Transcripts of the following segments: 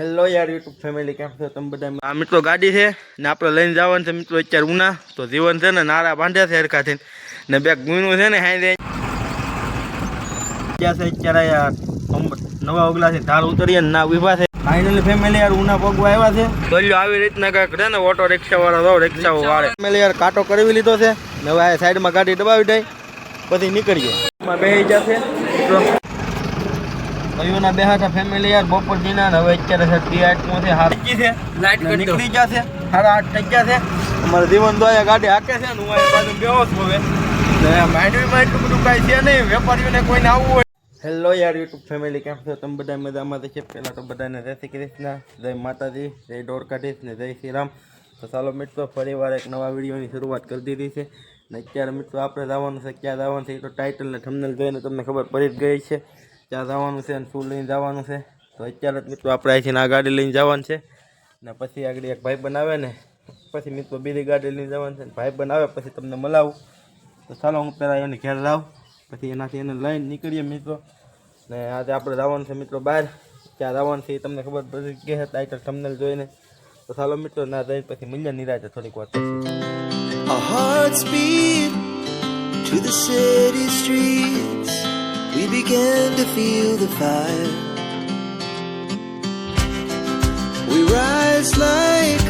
Hello યાર YouTube family કેમ છો તમે બધા? આ મિત્રો ગાડી છે ને આપણે લઈને જવાનું છે મિત્રો અત્યારે ઉના. તો જીવન છે ને નારા બાંધ્યા છે હરખાથી ને બે ગુણું છે ને હાઈ ક્યાં છે અત્યારે યાર નવા ઓગલા છે ઢાળ ઉતરીએ ના ઊભા છે. ફાઇનલી ફેમિલી યાર ઉના પગવા આવ્યા છે. બોલ્યો આવી રીતના કાંઈક છે ને ઓટો રિક્ષા વાળા તો રિક્ષા વાળે. ફેમિલી યાર કાંટો કરવી લીધો છે. ને હવે સાઈડમાં ગાડી દબાવી દઈ પછી નીકળીએ. બેસી જશે મિત્રો બે હતા ફેમિલી યાર બપોર જીના ને હવે અત્યારે છે ટી આઠમાં છે હાથ છે લાઈટ. નીકળી જશે સાડા આઠ થઈ ગયા છે. અમારે જીવન દ્વારા ગાડી હાકે છે ને હું આ બાજુ બેહો છું હવે. ને માંડવીમાં એટલું બધું કાંઈ છે નહીં વેપારીઓને કોઈને આવવું હોય. હેલો યાર યુટ્યુબ ફેમિલી કેમ છો? તમે બધા મજામાં છે? પહેલાં તો બધાને જય શ્રી કૃષ્ણ જય માતાજી જય દ્વારકાધીશ ને જય શ્રી રામ. તો ચાલો મિત્રો ફરી વાર એક નવા વિડીયોની શરૂઆત કરી દીધી છે. ને અત્યારે મિત્રો આપણે જવાનું છે ક્યાં જવાનું છે એ તો ટાઇટલ ને થંબનેલ જોઈને તમને ખબર પડી જ ગઈ છે. ક્યાં જવાનું છે અને શું લઈને જવાનું છે. તો અત્યારે જ મિત્રો આપણે અહીંથી આ ગાડી લઈને જવાનું છે. ને પછી આગળ એક ભાઈ બનાવે ને, પછી મિત્રો બીજી ગાડી લઈને જવાનું છે. ભાઈ બનાવે, પછી તમને મળાવું. તો ચાલો હું પહેલાં એને ઘેર લાવું પછી એનાથી એને લઈને નીકળીએ મિત્રો. ને આજે આપણે જવાનું છે મિત્રો બહાર. ક્યાં જવાનું છે એ તમને ખબર પડી કે છે ટાઇટલ થંબનેલ જોઈને. તો ચાલો મિત્રો, ના જઈને પછી મળીએ નિરાજે થોડીક Our hearts to the city streets. We began to feel the fire. We rise like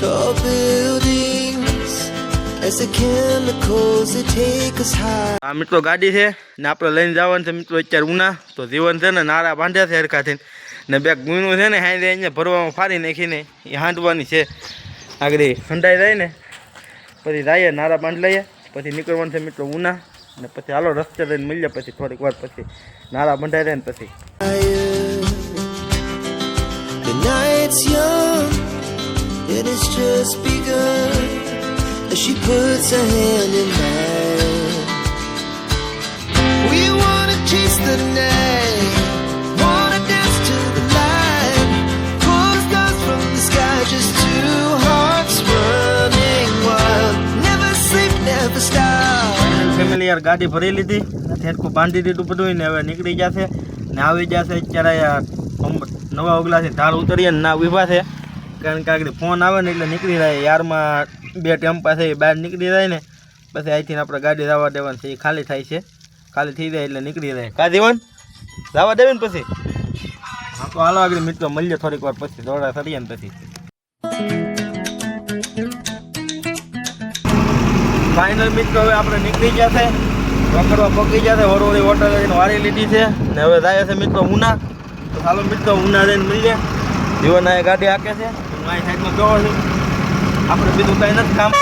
tall buildings as the chemicals that take us high. આ મિત્રો ગાડી છે ને આપણે લઈને જવાનું છે મિત્રો અત્યારે ઉના. તો જીવન છે ને નારા બાંધ્યા છે હરખાથી ને બે ગુણું છે ને હાઈ અહીંયા ભરવામાં ફાડી નાખીને એ હાંડવાની છે. આગળ હંડાઈ જાય ને. પછી જઈએ નારા બાંધ લઈએ. પછી નીકળવાનું છે મિત્રો ઉના. ને પછી હાલો રસ્તે લઈને મળીએ પછી થોડીક વાર પછી નારા બંધાઈ જાય ને પછી The night's young, it has just begun. As she puts her hand in mine, Family યાર ગાડી ભરી લીધી થેટકું બાંધી દીધું બધું ને હવે નીકળી જશે ને આવી જશે અત્યારે નવા ઓગલાથી ધાર ઉતરીએ ને ના ઊભા છે. કારણ કે આગળ ફોન આવે ને એટલે નીકળી જાય. યારમાં બે ટેમ્પા છે બહાર નીકળી જાય ને. પછી અહીંથી આપણે ગાડી જવા દેવાની છે. એ ખાલી થાય છે. ખાલી થઈ જાય એટલે નીકળી જાય. કા જીવન? જવા દેવી ને પછી? હા, તો હાલો આગળ મિત્રો, મળીએ થોડીક વાર પછી. દોડા કરીએ ને પછી. ફાઇનલ મિત્રો, હવે આપણે નીકળી ગયા છે. પકડવા પકી ગયા છે. વરોળી હોટલ જઈને વારી લીધી છે. ને હવે જાય છે મિત્રો ઉના. તો ચાલો મિત્રો, ઉના જઈને મળીએ. જીવન આ ગાડી હાકે છે. અહીં સાઈડમાં ગયો છું. આપણે બીજું કાંઈ નથી કામ.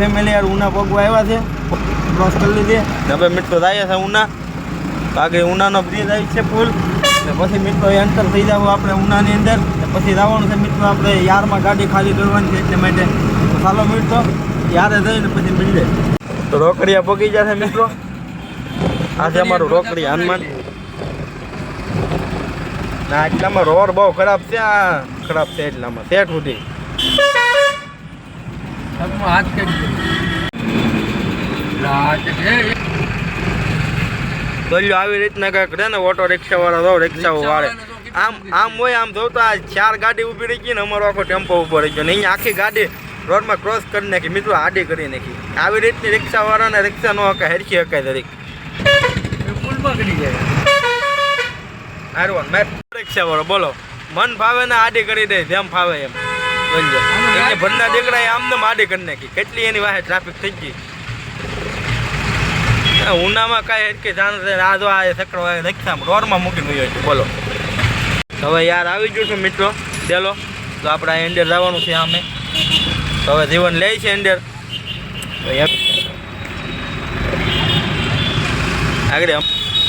ફેમિલી યાર ઉના પગવા આવ્યા છે. ક્રોસ કરી લીધી. હવે મિત્રો જાય છે ઉના. બાકી ઉનાનો બ્રિજ આવી છે ફૂલ ને પછી મિત્રો એન્ટર થઈ જાવ આપણે ઉનાની અંદર. પછી જવાનું છે મિત્રો આપણે યારમાં ગાડી ખાલી કરવાની છે એટલે માટે. ચાલો મિત્રો, યારે જઈને પછી મળીએ. તો રોકડિયા પગી જશે મિત્રો. આ છે અમારું રોકડી હનુમાન. ના, એટલામાં રોડ બહુ ખરાબ છે, આ ખરાબ છે એટલામાં. સેઠ સુધી. પગમાં હાથ કરી? આવી રીતના કાંઈક રહે ને ઓટો રિક્ષા વાળા રિક્ષાઓ વાળે આમ આમ હોય આમ જોઉં તો આ ચાર ગાડી ઊભી રહી ગઈ ને અમારો આખો ટેમ્પો ઊભો રહી ગયો. ને અહીંયા આખી ગાડી રોડમાં ક્રોસ કરી નાખી. મિત્રો આડી કરી નાખી. આવી રીતની રિક્ષા વાળાને રિક્ષા ન હકાય હરખી હકાય દરેક. એ પુલમાં જાય હારવાન રિક્ષા વાળો બોલો. મન ફાવે ને આડી કરી દે જેમ ફાવે એમ. ભરના દીકરા આમને આડી કરી નાખી. કેટલી એની વાહે ટ્રાફિક થઈ ગઈ. ઉનામાં કાંઈ કે જાણ આ જો આ સકડો રિક્ષામાં રોડમાં મૂકીને ગયો છે. બોલો. હવે યાર આવી ગયું છું મિત્રો. ચાલો તો આપણે આ અંદર જવાનું છે આમે. તો હવે જીવન લે છે અંદર. આગળ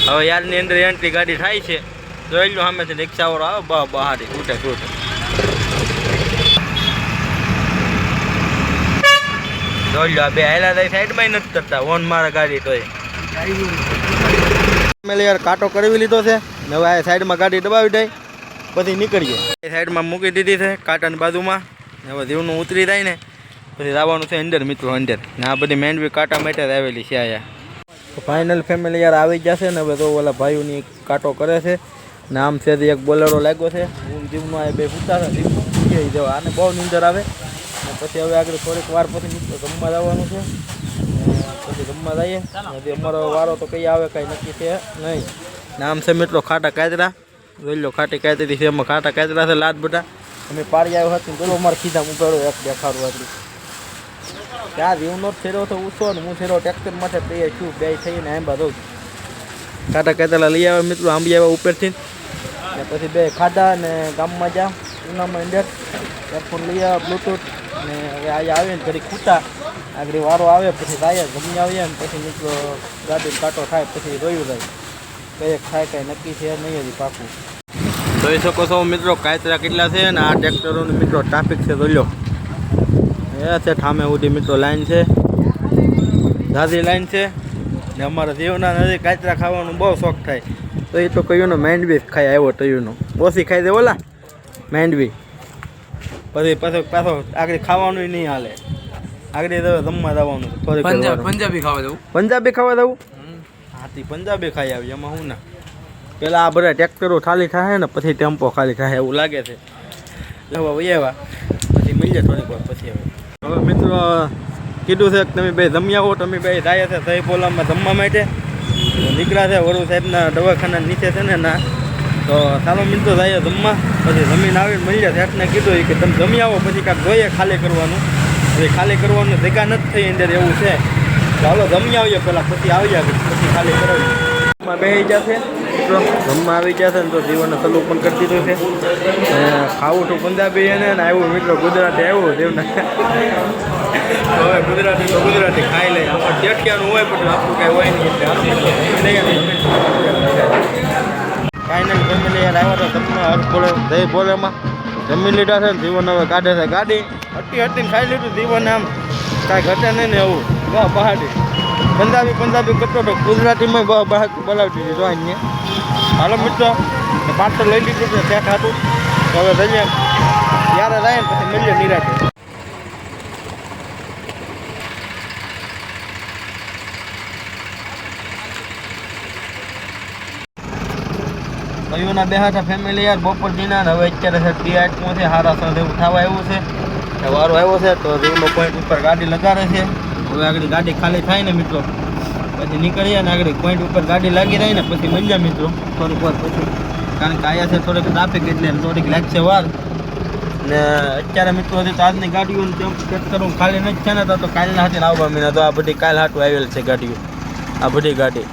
હવે યારની અંદર એન્ટ્રી ગાડી થાય છે. જોઈ લો છે રિક્ષાવાળો આવે બહ બહારી તૂટે તૂટે જોઈ લો બે હાયલા થાય સાઈડમાં નથી કરતા. ઓન મારે ગાડી તોય. મેં યાર કાંટો કરવી લીધો છે. ને હવે આ સાઈડમાં ગાડી દબાવી દઈ. પછી નીકળીએ. એ સાઈડમાં મૂકી દીધી છે કાંટાની બાજુમાં. હવે દીવનું ઉતરી જાય ને પછી આવવાનું છે અંદર મિત્રો અંદર. ને આ બધી મેન્ડવી કાંટા માટે જ આવેલી છે અહીંયા. તો ફાઇનલ ફેમિલી યાર આવી જશે ને હવે તો ઓલા ભાઈઓની કાંટો કરે છે. ને આમ છે એક બોલેરો લાગ્યો છે. હું જીવનો આ બે પૂછતા હતા જીવનું જવા આને બહુ નીંદર આવે. પછી હવે આગળ થોડીક વાર પછી જમવા જવાનું છે. પછી જમવા જઈએ. હજી અમારો વારો તો કઈ આવે કાંઈ નક્કી છે નહીં. ને આમ છે મિત્રો ખાટા કાચરા જોઈ લો ખાટી કાતરી છે, એમાં ખાટા કાચરા છે લાટ બધા. અમે પારી આવ્યો હતો, બોલો અમારે ખીધા ઉભેરો એક દેખાડું આટલું ત્યાં રીવનો જ છેડો તો ઉછો ને હું ફેરો ટ્રેક્ટર માટે તૈયાર છું, બે થઈને આંબા બધું ખાટા કાતરા લઈ આવ્યા મિત્રો, આંબી આવ્યા ઉપરથી. ને પછી બે ખાધા ને ગામમાં જા, ઉનામાં અંદર. એરફોન લઈ આવ્યા બ્લૂટૂથ ને હવે આજે આવે ને ઘડી ખૂટા. આગળ વારો આવે, પછી જાય જમી આવીએ ને પછી મિત્રો ગાડી કાંટો થાય પછી રોયું જાય. કઈ ખાય કાંઈ નક્કી છે નહીં, હજી પાકું. જોઈ શકો છો મિત્રો, કાયતરા કેટલા છે અને આ ટ્રેક્ટરોનું મિત્રો ટ્રાફિક છે જોઈ લો. એ છે ઠામે ઉડી મિત્રો લાઈન છે. ઝાઝી લાઈન છે. ને અમારા જીવના નદી કાચરા ખાવાનું બહુ શોખ થાય. તો એ તો કયું ને જ ખાઈ આવ્યો તયુંનો. ઓછી ખાઈ દે ઓલા, માંડવી. પછી પાછો પાછો આગળ ખાવાનું નહીં હાલે. આગળ તો જમવા જવાનું પંજાબ ખાવા જવું? પંજાબી ખાવા જવું? હાથી પંજાબી ખાઈ આવી એમાં હું ના. પેલા આ બધા ટ્રેક્ટરો ખાલી થાય ને પછી ટેમ્પો ખાલી થાય એવું લાગે છે. વૈયા પછી મળીએ થોડીક વાર પછી હવે. હવે મિત્રો કીધું છે કે તમે બે જમ્યા હો તમે બે જાય છે સહી પોલામાં જમવા માટે. નીકળ્યા છે વરુ સાહેબના દવાખાના નીચે છે ને ના. તો ચાલો મિત્રો જાય જમવા. પછી જમીન આવીને મળીએ. શેઠને કીધું કે તમે જમી આવો પછી કાંઈક જોઈએ ખાલી કરવાનું. પછી ખાલી કરવાનું જગ્યા નથી થઈ અંદર એવું છે. ચાલો જમી આવીએ પહેલાં પછી આગળ, પછી ખાલી કરાવીએ બેસી જશે જમવા આવી જશે ને તો જીવનને સલું પણ કરી દીધું છે. ખાવું તો પંજાબી એને ને આવ્યું મિત્રો ગુજરાતી આવ્યું દેવને. હવે ગુજરાતી તો ગુજરાતી ખાઈ લે. આપણે જેઠિયાનું હોય પણ આપણું કાંઈ હોય નહીં. ફાઇનલ ફેમિલી યાર આવ્યા હતા સપના હર બોલે બોલેમાં જમી લીધા છે ને જીવન હવે કાઢે છે ગાડી. હટી હટીને ખાઈ લીધું જીવન આમ. કાંઈ ઘટે નહીં ને એવું. વાહ પહાડી. પંજાબી પંજાબી કરતો તો ગુજરાતીમાં બહુ બહાર બોલાવી હતી જો અહીંયા. હાલો મિત્રો પાર્સલ લઈ લીધું છે ત્યાં ખાતું તો હવે જઈએ. ત્યારે જાય ને પછી મળીએ નિરાતે. કયુંના બે હાથા ફેમિલી યાર, બપોર દિના હવે અત્યારે છે ટી આઠમાં છે સારા સો જેવું થવા આવ્યું છે. વારો આવ્યો છે, તો રીવનો પોઈન્ટ ઉપર ગાડી લગાડે છે. હવે આગળ ગાડી ખાલી થાય ને મિત્રો. પછી નીકળીએ ને આગળ પોઈન્ટ ઉપર ગાડી લાગી રહી ને પછી મળી જાય મિત્રો. થોડીક વાર પછી. કારણ કે આયા છે થોડીક ટ્રાફિક એટલે થોડીક લાગશે વાર. ને અત્યારે મિત્રો હજી તો આજની ગાડીઓ ચેક કરું ખાલી નથી છે ને તો તો કાલના હાથે આવવા મહિના તો આ બધી કાલ હાટું આવેલ છે ગાડીઓ. આ બધી ગાડી.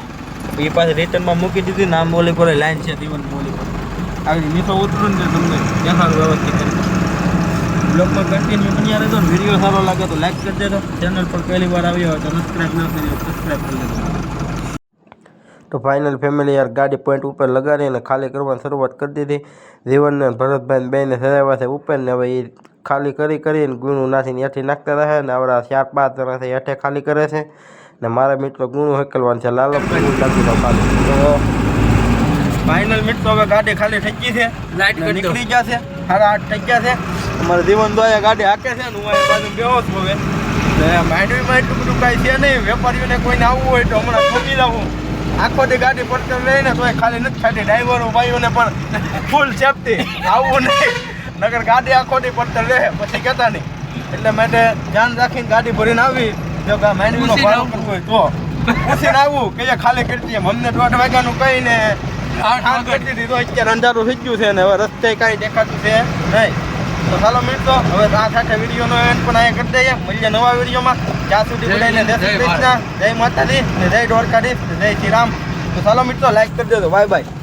એ પાસે રિટર્નમાં મૂકી દીધી ને આમ ઓલી પર લાઈન છે દીવન ઓલી પર આગળ નીચે ઉતરું ને તમને દેખાડું વ્યવસ્થિત કરી બ્લોગમાં કન્ટિન્યુ બન્યા રહેજો ને વીડિયો સારો લાગે તો લાઈક કરી દેજો. ચેનલ પર પહેલી વાર આવ્યો હોય તો સબસ્ક્રાઈબ ના કરી સબસ્ક્રાઈબ કરી દેજો તો ફાઇનલ ફેમિલી યાર ગાડી પોઈન્ટ ઉપર લગાડી અને ખાલી કરવાની શરૂઆત કરી દીધી. જીવનને ભરતભાઈ બેને સજાવ્યા છે ઉપર ને હવે એ ખાલી કરી કરીને ગુણું નાખીને હેઠી નાખતા રહે ને આવડા ચાર પાંચ જણા છે હેઠે ખાલી કરે છે. ને મારા મિત્રો ગુણું હેકલવાનું છે. લાલો ગુણું ખાલી. તો ફાઇનલ મિત્રો હવે ગાડી ખાલી થઈ ગઈ છે. લાઈટ નીકળી ગયા છે. સાડા આઠ થઈ ગયા છે. અમારે જીવન તો અહીંયા ગાડી હાકે છે ને હું અહીંયા બાજુ બેહો છું હવે. માંડવીમાં એટલું બધું કાંઈ છે નહીં. વેપારીઓને કોઈને આવવું હોય તો હમણાં ઠોકી લાવું. આખો દી ગાડી પડતર લઈને તોય ખાલી નથી ખાતી ડ્રાઈવરો ભાઈઓને પણ ફૂલ સેફટી આવવું નહીં. નગર ગાડી આખો દી પડતર રહે પછી કહેતા નહીં. એટલે માટે ધ્યાન રાખીને ગાડી ભરીને આવી. જો માંડવીનો કરવો હોય તો પૂછીને આવું કે ખાલી કરી દઈએ અમને દોઢ વાગ્યાનું કહીને આઠ આઠ વાગે. કરી અત્યારે અંધારું થઈ ગયું છે ને હવે રસ્તે કાંઈ દેખાતું છે નહીં. તો ચાલો મિત્રો હવે આ સાથે વિડીયોનો એન્ડ પણ અહીંયા કરી દઈએ. મળીએ નવા વિડીયોમાં. ત્યાં સુધી જય બધાને જય શ્રી કૃષ્ણ જય માતાજી જય દ્વારકાધીશ જય શ્રી રામ. તો ચાલો મિત્રો લાઈક કરી દેજો. Bye bye